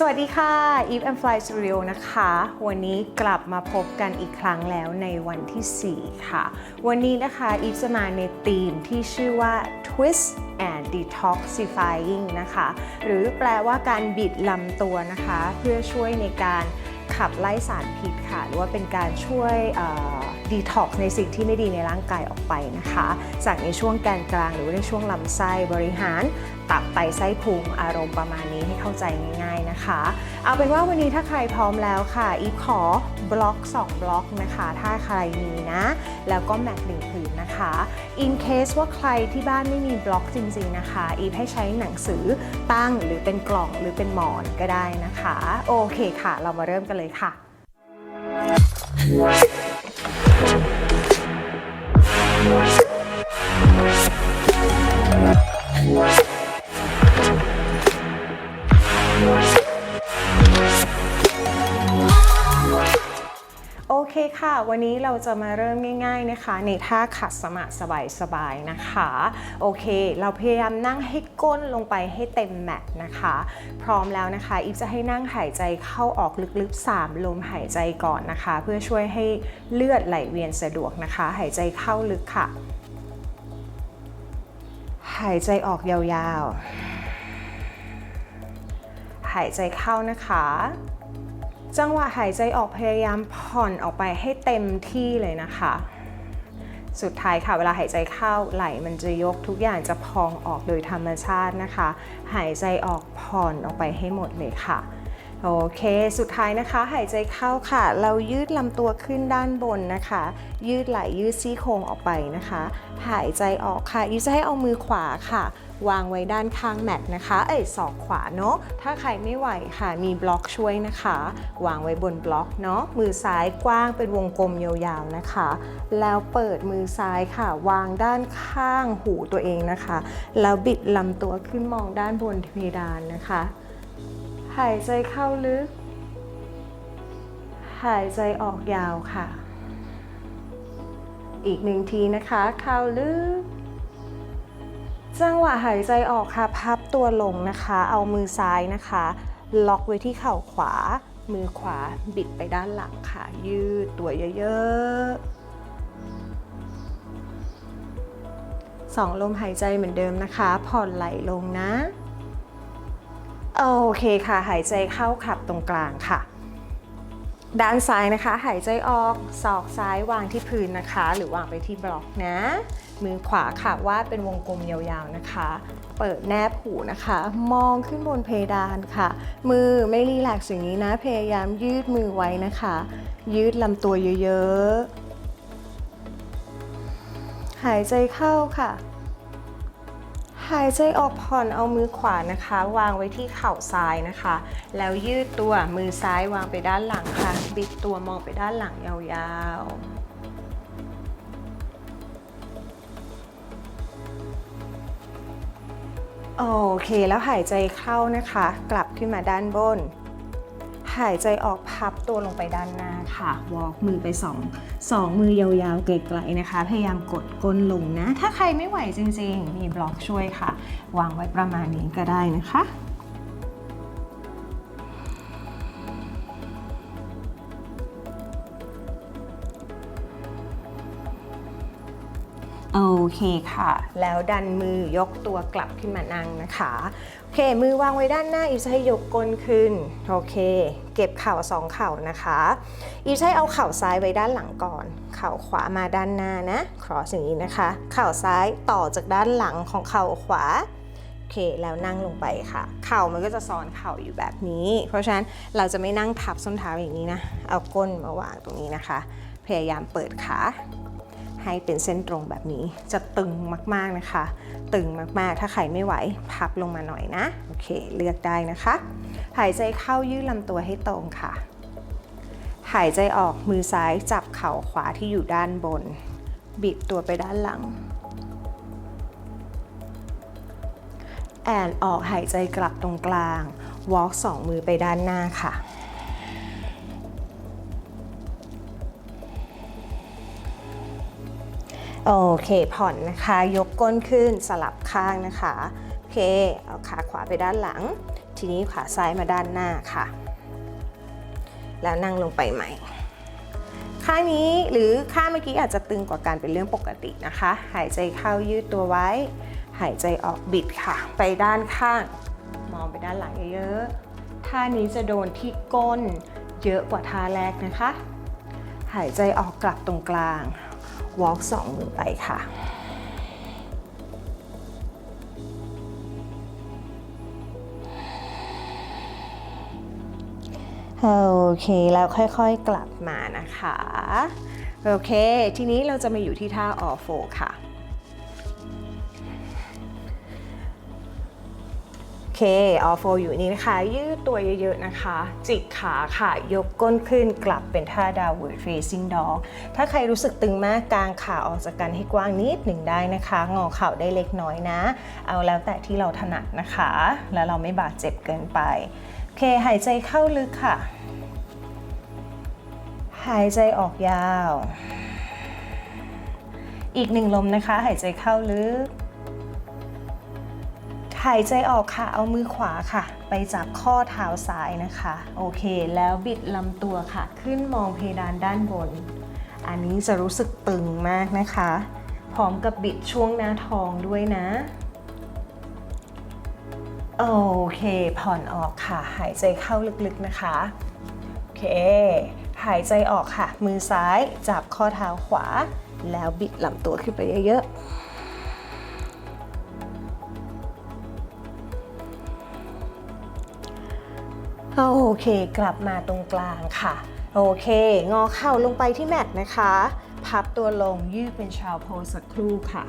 สวัสดีค่ะ Eve and Fly Studio นะคะ วันนี้กลับมาพบกันอีกครั้งแล้วในวันที่ 4 ค่ะ วันนี้นะคะ Eve จะมาในธีมที่ชื่อว่า Twist and Detoxifying นะคะ หรือแปลว่าการบิดลำตัวนะคะ เพื่อช่วยในการขับไล่สารพิษค่ะ หรือว่าเป็นการช่วยดีท็อกในสิ่งที่ไม่ดีในร่างกายออกไปนะคะ จากในช่วงแกนกลางหรือว่าในช่วงลำไส้บริหาร ตับไตไส้พุงอารมณ์ประมาณนี้ให้เข้าใจง่ายๆนะคะ เอาเป็นว่าวันนี้ถ้าใครพร้อมแล้วค่ะ อีฟขอบล็อก 2 บล็อกนะคะ ถ้าใครมีนะ แล้วก็แมทหนึ่งผืนนะคะ in case ว่าใครที่บ้านไม่มีบล็อกจริงๆนะคะ อีฟให้ใช้หนังสือตั้งหรือเป็นกล่องหรือเป็นหมอนก็ได้นะคะ โอเคค่ะ เรามาเริ่มกันเลยค่ะโเคค่ะ วันนี้เราจะมาเริ่มง่าย ๆนะคะ ในท่าขัดสมาธิสบายๆนะคะ โอเค เราพยายามนั่งให้ก้นลงไปให้เต็มแมทนะคะ พร้อมแล้วนะคะ อีฟจะให้นั่งหายใจเข้าออกลึกๆ 3 ลมหายใจก่อนนะคะ เพื่อช่วยให้เลือดไหลเวียนสะดวกนะคะ หายใจเข้าลึกค่ะ หายใจออกยาวๆ หายใจเข้านะคะ จังหวะหายใจออกพยายามผ่อนออกไปให้เต็มที่เลยนะคะ สุดท้ายค่ะ เวลาหายใจเข้าไหลมันจะยกทุกอย่างจะพองออกโดยธรรมชาตินะคะ หายใจออกผ่อนออกไปให้หมดเลยค่ะโอเค สุดท้ายนะคะ หายใจเข้าค่ะ เรายืดลำตัวขึ้นด้านบนนะคะ ยืดไหล่ยืดซี่โครงออกไปนะคะ หายใจออกค่ะยูจะให้เอามือขวาค่ะ วางไว้ด้านข้างแมทนะคะ เอ้ยศอกขวาเนาะ ถ้าใครไม่ไหวค่ะ มีบล็อกช่วยนะคะ วางไว้บนบล็อกเนาะ มือซ้ายกว้างเป็นวงกลมยาวๆนะคะ แล้วเปิดมือซ้ายค่ะ วางด้านข้างหูตัวเองนะคะ แล้วบิดลำตัวขึ้นมองด้านบนเพดานนะคะ หายใจเข้าลึก หายใจออกยาวค่ะ อีกหนึ่งทีนะคะ เข้าลึก จังหวะหายใจออกค่ะ พับตัวลงนะคะ เอามือซ้ายนะคะ ล็อกไว้ที่เข่าขวา มือขวาบิดไปด้านหลังค่ะ ยืดตัวเยอะๆสองลมหายใจเหมือนเดิมนะคะ ผ่อนไหลลงนะ โอเคค่ะ หายใจเข้าขับตรงกลางค่ะ ด้านซ้ายนะคะ หายใจออกศอกซ้ายวางที่พื้นนะคะ หรือวางไปที่บล็อกนะ มือขวาค่ะวาดเป็นวงกลมยาวๆนะคะ เปิดแนบหูนะคะ มองขึ้นบนเพดานค่ะ มือไม่รีแลกซ์อย่งนี้นะ พยายามยืดมือไว้นะคะ ยืดลำตัวเยอะๆ หายใจเข้าค่ะ หายใจออกผ่อนเอามือขวานะคะ วางไว้ที่เข่าซ้ายนะคะ แล้วยืดตัวมือซ้ายวางไปด้านหลังค่ะ บิดตัวมองไปด้านหลังยาวๆโอเค แล้วหายใจเข้านะคะ กลับขึ้นมาด้านบน หายใจออกพับตัวลงไปด้านหน้าค่ะ วอล์กมือไปสองสองมือยาวๆไกลๆนะคะ พยายามกดก้นลงนะ ถ้าใครไม่ไหวจริงๆ มีบล็อกช่วยค่ะ วางไว้ประมาณนี้ก็ได้นะคะ โอเคค่ะ แล้วดันมือยกตัวกลับขึ้นมานั่งนะคะ โอเค มือวางไว้ด้านหน้าอีฟจะให้ยกก้นขึ้น โอเค เก็บเข่าสองเข่านะคะ อีฟจะให้เอาเข่าซ้ายไว้ด้านหลังก่อน เข่าขวามาด้านหน้านะ ครอสอย่างนี้นะคะ เข่าซ้ายต่อจากด้านหลังของเข่าขวาโอเค แล้วนั่งลงไปค่ะ เข่ามันก็จะซ้อนเข่าอยู่แบบนี้ เพราะฉะนั้นเราจะไม่นั่งทับส้นเท้าอย่างนี้นะ เอาก้นมาวางตรงนี้นะคะ พยายามเปิดขา ให้เป็นเส้นตรงแบบนี้ จะตึงมากๆนะคะ ตึงมากๆ ถ้าใครไม่ไหวพับลงมาหน่อยนะ โอเค เลือกได้นะคะ หายใจเข้ายืดลำตัวให้ตรงค่ะ หายใจออกมือซ้ายจับเข่าขวาที่อยู่ด้านบนบิดตัวไปด้านหลัง แอนออกหายใจกลับตรงกลาง วอล์กสองมือไปด้านหน้าค่ะ โอเคผ่อนนะคะ ยกก้นขึ้นสลับข้างนะคะ โอเค เอาขาขวาไปด้านหลัง ทีนี้ขาซ้ายมาด้านหน้าค่ะ แล้วนั่งลงไปใหม่ ข้างนี้หรือข้างเมื่อกี้อาจจะตึงกว่าการเป็นเรื่องปกตินะคะ หายใจเข้ายืดตัวไว้ หายใจออกบิดค่ะ ไปด้านข้าง มองไปด้านหลังเยอะๆท่านี้จะโดนที่ก้นเยอะกว่าท่าแรกนะคะ หายใจออกกลับตรงกลาง walk สองมือไปค่ะโอเคแล้วค่อยๆกลับมานะคะ โอเค ทีนี้เราจะมาอยู่ที่ท่าออโฟค่ะ เคออโฟอยู่นี่นะคะ ยืดตัวเยอะๆนะคะ จิกขาค่ะ ยกก้นขึ้นกลับเป็นท่า downward facing dog ถ้าใครรู้สึกตึงมากกางขาออกจากกันให้กว้างนิดหนึ่งได้นะคะ งอเข่าได้เล็กน้อยนะ เอาแล้วแต่ที่เราถนัดนะคะ แล้วเราไม่บาดเจ็บเกินไป โอเค หายใจเข้าลึกค่ะ หายใจออกยาว อีกหนึ่งลมนะคะ หายใจเข้าลึก หายใจออกค่ะ เอามือขวาค่ะ ไปจับข้อเท้าซ้ายนะคะ โอเค แล้วบิดลำตัวค่ะ ขึ้นมองเพดานด้านบน อันนี้จะรู้สึกตึงมากนะคะ พร้อมกับบิดช่วงหน้าท้องด้วยนะ โอเค ผ่อนออกค่ะ หายใจเข้าลึกๆนะคะ โอเค หายใจออกค่ะ มือซ้ายจับข้อเท้าขวา แล้วบิดลำตัวขึ้นไปเยอะๆ โอเคกลับมาตรงกลางค่ะ โอเค งอเข่าลงไปที่แมตนะคะ พับตัวลงยืดเป็นชาวโพสสักครู่ค่ะ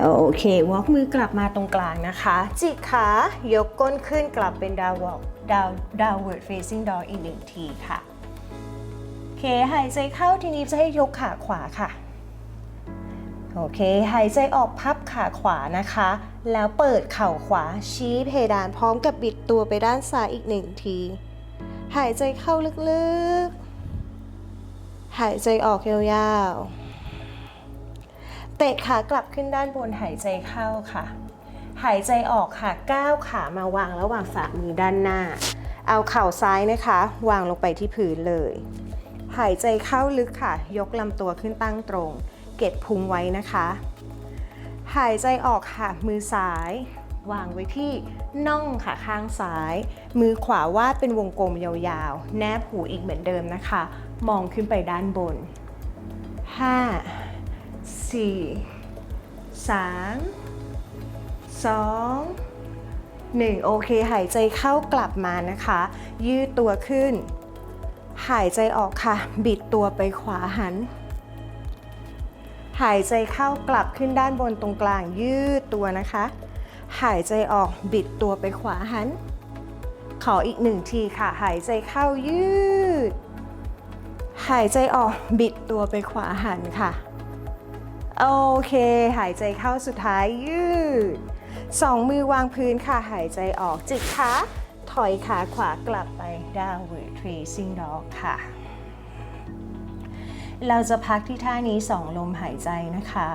โอเควอล์กมือกลับมาตรงกลางนะคะ จิกขายกก้นขึ้นกลับเป็นดาววอล์กดาวดาวเวิร์ดเฟซิ่งดออีกหนึ่งทีค่ะ โอเค หายใจเข้าทีนี้จะให้ยกขาขวาค่ะ โอเค หายใจออกพับขาขวานะคะ แล้วเปิดเข่าขวาชี้เพดานพร้อมกับบิดตัวไปด้านซ้ายอีกหนึ่งที หายใจเข้าลึกๆ หายใจออกยาวๆ เตะขากลับขึ้นด้านบนหายใจเข้าค่ะ หายใจออกค่ะก้าวขามาวางระหว่างฝ่ามือด้านหน้า เอาเข่าซ้ายนะคะ วางลงไปที่พื้นเลย หายใจเข้าลึกค่ะ ยกลำตัวขึ้นตั้งตรง เก็บพุงไว้นะคะ หายใจออกค่ะ มือซ้าย วางไว้ที่น่องค่ะข้างซ้าย มือขวาวาดเป็นวงกลมยาวๆ แนบหูอีกเหมือนเดิมนะคะ มองขึ้นไปด้านบน 5 4 3 2 1 โอเค หายใจเข้ากลับมานะคะ ยืดตัวขึ้น หายใจออกค่ะ บิดตัวไปขวาหัน หายใจเข้ากลับขึ้นด้านบนตรงกลางยืดตัวนะคะ หายใจออกบิดตัวไปขวาหัน ขออีกหนึ่งทีค่ะ หายใจเข้ายืด หายใจออกบิดตัวไปขวาหันค่ะ โอเค หายใจเข้าสุดท้ายยืด สองมือวางพื้นค่ะ หายใจออกจิกขาถอยขาขวากลับไป downward facing dog ค่ะ เราจะพักที่ท่านี้สองลมหายใจนะคะ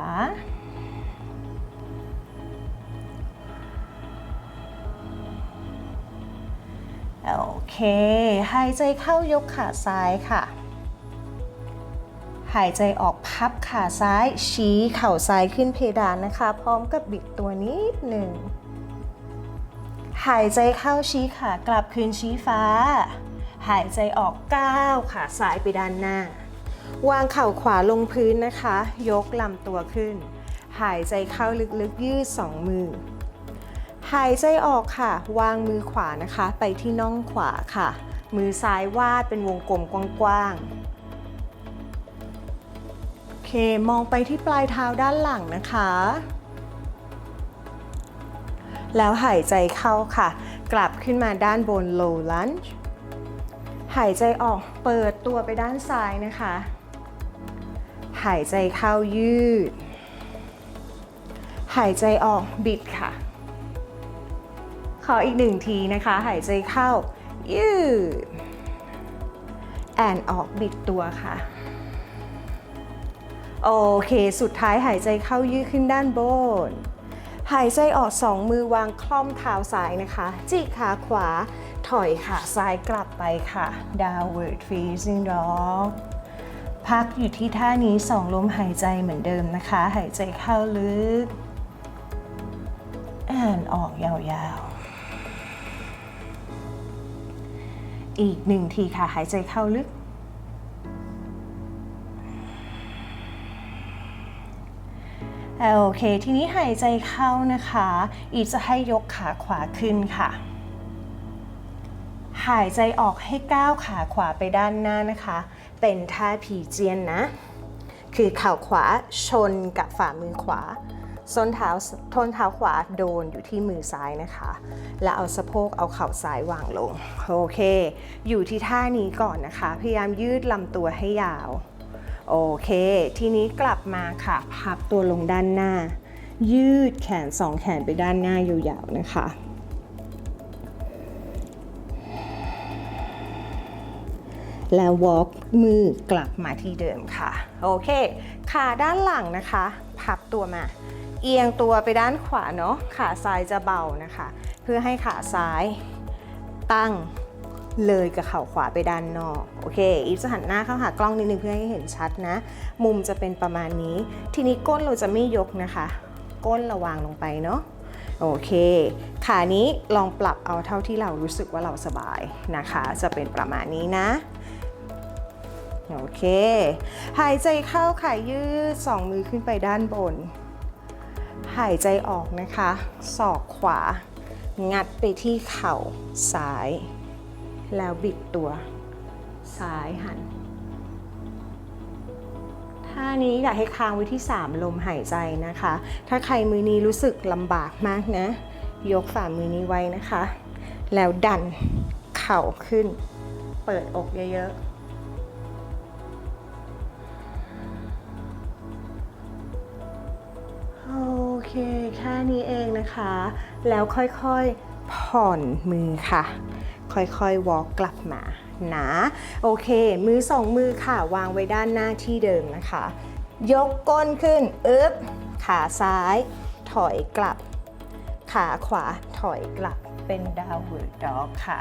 โอเค หายใจเข้ายกขาซ้ายค่ะ หายใจออกพับขาซ้าย ชี้เข่าซ้ายขึ้นเพดานนะคะ พร้อมกับบิดตัวนิดหนึ่ง หายใจเข้าชี้ขากลับคืนชี้ฟ้า หายใจออกก้าวขาซ้ายไปด้านหน้า วางเข่าขวาลงพื้นนะคะ ยกลำตัวขึ้น หายใจเข้าลึกๆ ยืดสองมือ หายใจออกค่ะ วางมือขวานะคะ ไปที่น่องขวาค่ะ มือซ้ายวาดเป็นวงกลมกว้างๆ โอเค มองไปที่ปลายเท้าด้านหลังนะคะ แล้วหายใจเข้าค่ะ กลับขึ้นมาด้านบน low lunge หายใจออกเปิดตัวไปด้านซ้ายนะคะ หายใจเข้ายืด หายใจออกบิดค่ะ ขออีกหนึ่งทีนะคะ หายใจเข้ายืด แอนออกบิดตัวค่ะ โอเค สุดท้ายหายใจเข้ายืดขึ้นด้านบน หายใจออกสองมือวางคล่อมเท้าซ้ายนะคะ จิกขาขวาถอยขาซ้ายกลับไปค่ะ downward facing dog พักอยู่ที่ท่านี้สองลมหายใจเหมือนเดิมนะคะ หายใจเข้าลึกอ่านออกยาวๆ อีกหนึ่งทีค่ะ หายใจเข้าลึก โอเค ทีนี้หายใจเข้านะคะ อีกจะให้ยกขาขวาขึ้นค่ะ หายใจออกให้ก้าวขาขวาไปด้านหน้านะคะ เป็นท่าผีเจียนนะ คือเข่าขวาชนกับฝ่ามือขวาส้นเท้าทนเท้าขวาโดนอยู่ที่มือซ้ายนะคะ แล้วเอาสะโพกเอาเข่าซ้ายวางลง โอเค อยู่ที่ท่านี้ก่อนนะคะ พยายามยืดลำตัวให้ยาว โอเค ทีนี้กลับมาค่ะ พับตัวลงด้านหน้า ยืดแขนสองแขนไปด้านหน้ายาวๆนะคะ แล้ว walk มือกลับมาที่เดิมค่ะ โอเค ขาด้านหลังนะคะ พับตัวมา เอียงตัวไปด้านขวาเนาะ ขาซ้ายจะเบานะคะ เพื่อให้ขาซ้ายตั้งเลยกับเข่าขวาไปด้านนอก โอเค อีฟจะหันหน้าเข้าหากล้องนิดนึงเพื่อให้เห็นชัดนะ มุมจะเป็นประมาณนี้ ทีนี้ก้นเราจะไม่ยกนะคะ ก้นระวางลงไปเนาะโอเค ขานี้ลองปรับเอาเท่าที่เรารู้สึกว่าเราสบายนะคะ จะเป็นประมาณนี้นะ โอเค หายใจเข้าค่ะยืดสองมือขึ้นไปด้านบน หายใจออกนะคะ ศอกขวา งัดไปที่เข่าซ้าย แล้วบิดตัว ซ้ายหันท่านี้อยากให้ค้างไว้ที่ 3 ลมหายใจนะคะ ถ้าใครมือนี้รู้สึกลำบากมากนะ ยกฝ่ามือนี้ไว้นะคะ แล้วดันเข่าขึ้น เปิดอกเยอะๆ ค่นี้เองนะคะ แล้วค่อยๆผ่อนมือค่ะ ค่อยๆวอล์กกลับมานะโอเค มือสองมือค่ะ วางไว้ด้านหน้าที่เดิมนะคะ ยกก้นขึ้นอึ๊บขาซ้าย ถอยกลับ ขาขวาถอยกลับเป็น downward dog ค่ะ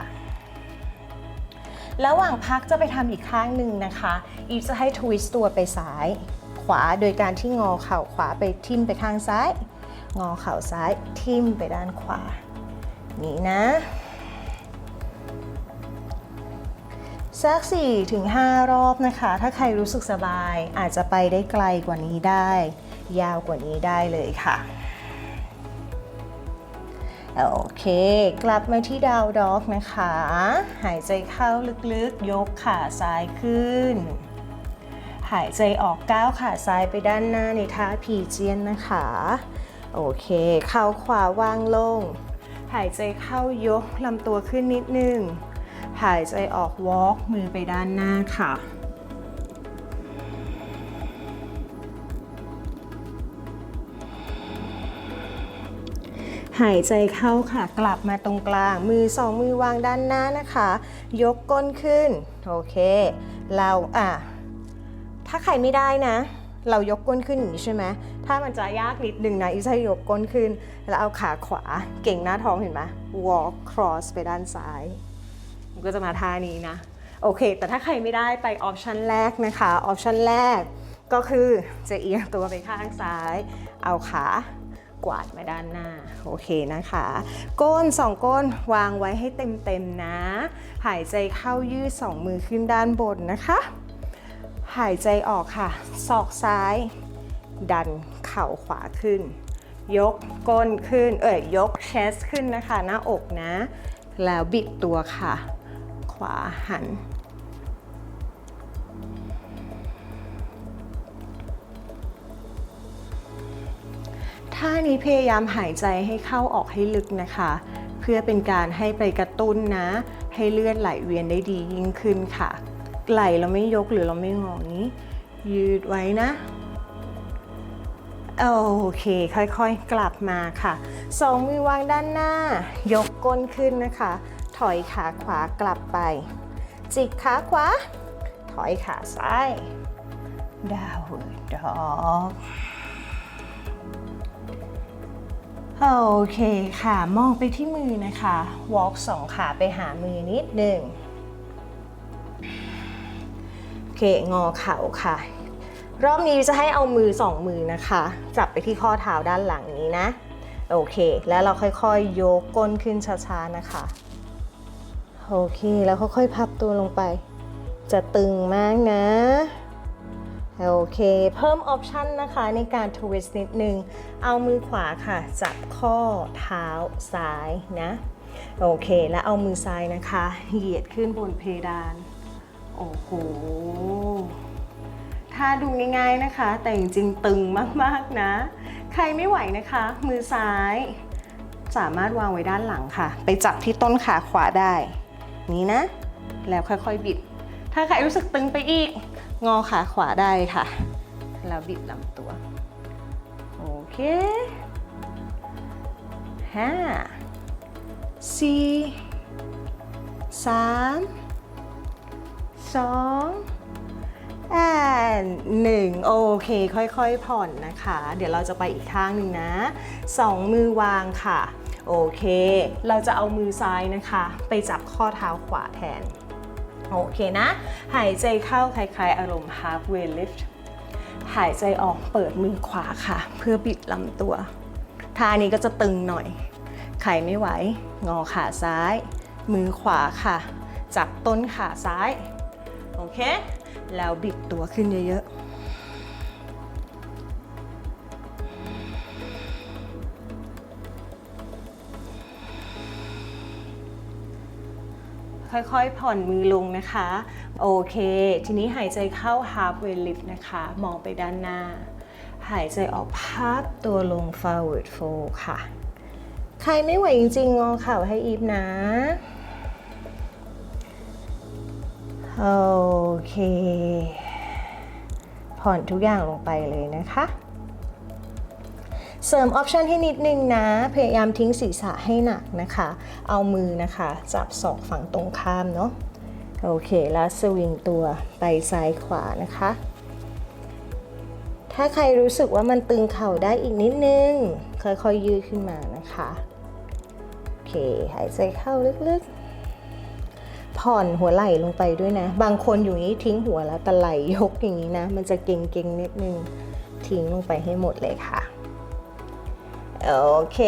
ระหว่างพักจะไปทำอีกข้างหนึ่งนะคะ อีฟจะให้ทวิสต์ตัวไปซ้าย ขวาโดยการที่งอเข่าขวาไปทิ่มไปข้างซ้าย งอเข่าซ้ายทิ่มไปด้านขวา นี่นะสัก4ถึง5รอบนะคะ ถ้าใครรู้สึกสบายอาจจะไปได้ไกลกว่านี้ได้ ยาวกว่านี้ได้เลยค่ะ โอเค กลับมาที่ดาวด็อกนะคะ หายใจเข้าลึกๆ ยกขาซ้ายขึ้น หายใจออกก้าวขาซ้ายไปด้านหน้าในท่าผีเจียนนะคะ โอเค เข่าขวาวางลง หายใจเข้ายกลำตัวขึ้นนิดนึง หายใจออกวอล์กมือไปด้านหน้าค่ะ หายใจเข้าค่ะ กลับมาตรงกลาง มือสองมือวางด้านหน้านะคะ ยกก้นขึ้น โอเค เราอะ ถ้าใครไม่ได้นะ เรายกก้นขึ้นอย่างนี้ใช่ไหมถ้ามันจะยากนิดนึงนะอีจะยกก้นขึ้น แล้วเอาขาขวาเก่งหน้าท้องเห็นไหม walk cross ไปด้านซ้าย มันก็จะมาท่านี้นะ โอเค แต่ถ้าใครไม่ได้ไปออปชันแรกนะคะ ออปชันแรกก็คือจะเอียงตัวไปข้างซ้าย เอาขากวาดมาด้านหน้า โอเคนะคะ ก้นสองก้นวางไว้ให้เต็มๆนะ หายใจเข้ายืดสองมือขึ้นด้านบนนะคะ หายใจออกค่ะ ศอกซ้าย ดันเข่าขวาขึ้น ยกก้นขึ้น เอ่ยยกเชสขึ้นนะคะ หน้าอกนะ แล้วบิดตัวค่ะ ขวาหัน ท่านี้พยายามหายใจให้เข้าออกให้ลึกนะคะ เพื่อเป็นการให้ไปกระตุ้นนะ ให้เลือดไหลเวียนได้ดียิ่งขึ้นค่ะ ไหลเราไม่ยกหรือเราไม่งอนี้ ยืดไว้นะ โอเค ค่อยๆกลับมาค่ะสองมือวางด้านหน้า ยกก้นขึ้นนะคะ ถอยขาขวากลับไป จิกขาขวา ถอยขาซ้าย downward dog โอเคค่ะ มองไปที่มือนะคะ walk สองขาไปหามือนิดหนึ่ง เคงอเข่าค่ะ รอบนี้จะให้เอามือสองมือนะคะ จับไปที่ข้อเท้าด้านหลังนี้นะ โอเค แล้วเราค่อยๆยกก้นขึ้นช้าๆนะคะ โอเค แล้วค่อยๆพับตัวลงไป จะตึงมากนะโอเค เพิ่มออปชันนะคะในการทวิสต์นิดนึง เอามือขวาค่ะ จับข้อเท้าซ้ายนะ โอเค แล้วเอามือซ้ายนะคะ เหยียดขึ้นบนเพดาน โอ้โห ถ้าดูง่ายๆนะคะ แต่จริงๆตึงมากๆนะ ใครไม่ไหวนะคะ มือซ้าย สามารถวางไว้ด้านหลังค่ะ ไปจับที่ต้นขาขวาได้ นี้นะ แล้วค่อยๆบิด ถ้าใครรู้สึกตึงไปอีก งอขาขวาได้ค่ะ แล้วบิดลำตัว โอเคห้าสี่สาม สองอ่นหนึ่งโอเค ค่อยๆ ผ่อนนะคะ เดี๋ยวเราจะไปอีกข้างหนึ่งนะสองมือวางค่ะ โอเค เราจะเอามือซ้ายนะคะ ไปจับข้อเท้าขวาแทน โอเคนะ หายใจเข้าคล้ายๆ อารมณ์ halfway lift หายใจออกเปิดมือขวาค่ะ เพื่อบิดลำตัวท่านี้ก็จะตึงหน่อยใครไม่ไหว งอขาซ้าย มือขวาค่ะ จับต้นขาซ้าย โอเค แล้วบิดตัวขึ้นเยอะๆค่อยๆ ผ่อนมือลงนะคะ โอเค ทีนี้หายใจเข้า halfway lift นะคะ มองไปด้านหน้า หายใจออกพับตัวลง forward fold ค่ะ ใครไม่ไหวจริงๆงอเข่าให้อีฟนะ โอเค ผ่อนทุกอย่างลงไปเลยนะคะ เสริมออปชันให้นิดนึงนะ พยายามทิ้งศีรษะให้หนักนะคะ เอามือนะคะ จับศอกฝั่งตรงข้ามเนาะโอเค แล้วสวิงตัวไปซ้ายขวานะคะ ถ้าใครรู้สึกว่ามันตึงเข่าได้อีกนิดนึง ค่อยๆยืดขึ้นมานะคะ โอเค หายใจเข้าลึกๆ ผ่อนหัวไหล่ลงไปด้วยนะ บางคนอยู่นี้ทิ้งหัวแล้วแต่ไหล่ยกอย่างนี้นะ มันจะเก่งๆนิดนึง ทิ้งลงไปให้หมดเลยค่ะ โอเค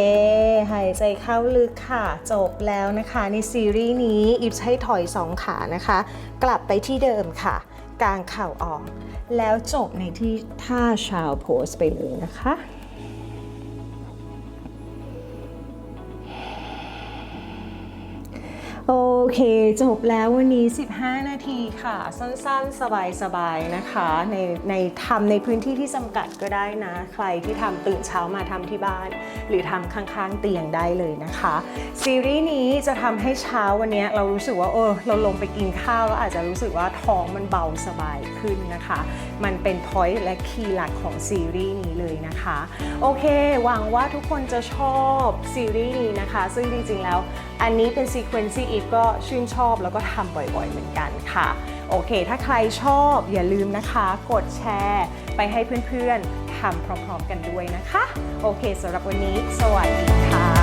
หายใจเข้าลึกค่ะ จบแล้วนะคะ ในซีรีส์นี้อิฟให้ถอยสองขานะคะ กลับไปที่เดิมค่ะกางเข่าออก แล้วจบในที่ท่าชาวโพสไปเลยนะคะ โอเค จบแล้ววันนี้ 15 นาทีค่ะ สั้นๆ สบายๆ นะคะ ในในทำในพื้นที่ที่จำกัดก็ได้นะ ใครที่ทำตื่นเช้ามาทำที่บ้าน หรือทำข้างๆ เตียงได้เลยนะคะ ซีรีส์นี้จะทำให้เช้าวันนี้เรารู้สึกว่าเออเราลงไปกินข้าวแล้วอาจจะรู้สึกว่าท้องมันเบาสบายขึ้นนะคะ มันเป็น point และ key หลักของซีรีส์นี้เลยนะคะ โอเค หวังว่าทุกคนจะชอบซีรีส์นี้นะคะ ซึ่งจริงๆแล้ว อันนี้เป็นซีเควนซีอีฟก็ชื่นชอบแล้วก็ทำบ่อยๆเหมือนกันค่ะ โอเค ถ้าใครชอบอย่าลืมนะคะ กดแชร์ ไปให้เพื่อนๆทำพร้อมๆกันด้วยนะคะ โอเคสำหรับวันนี้ สวัสดีค่ะ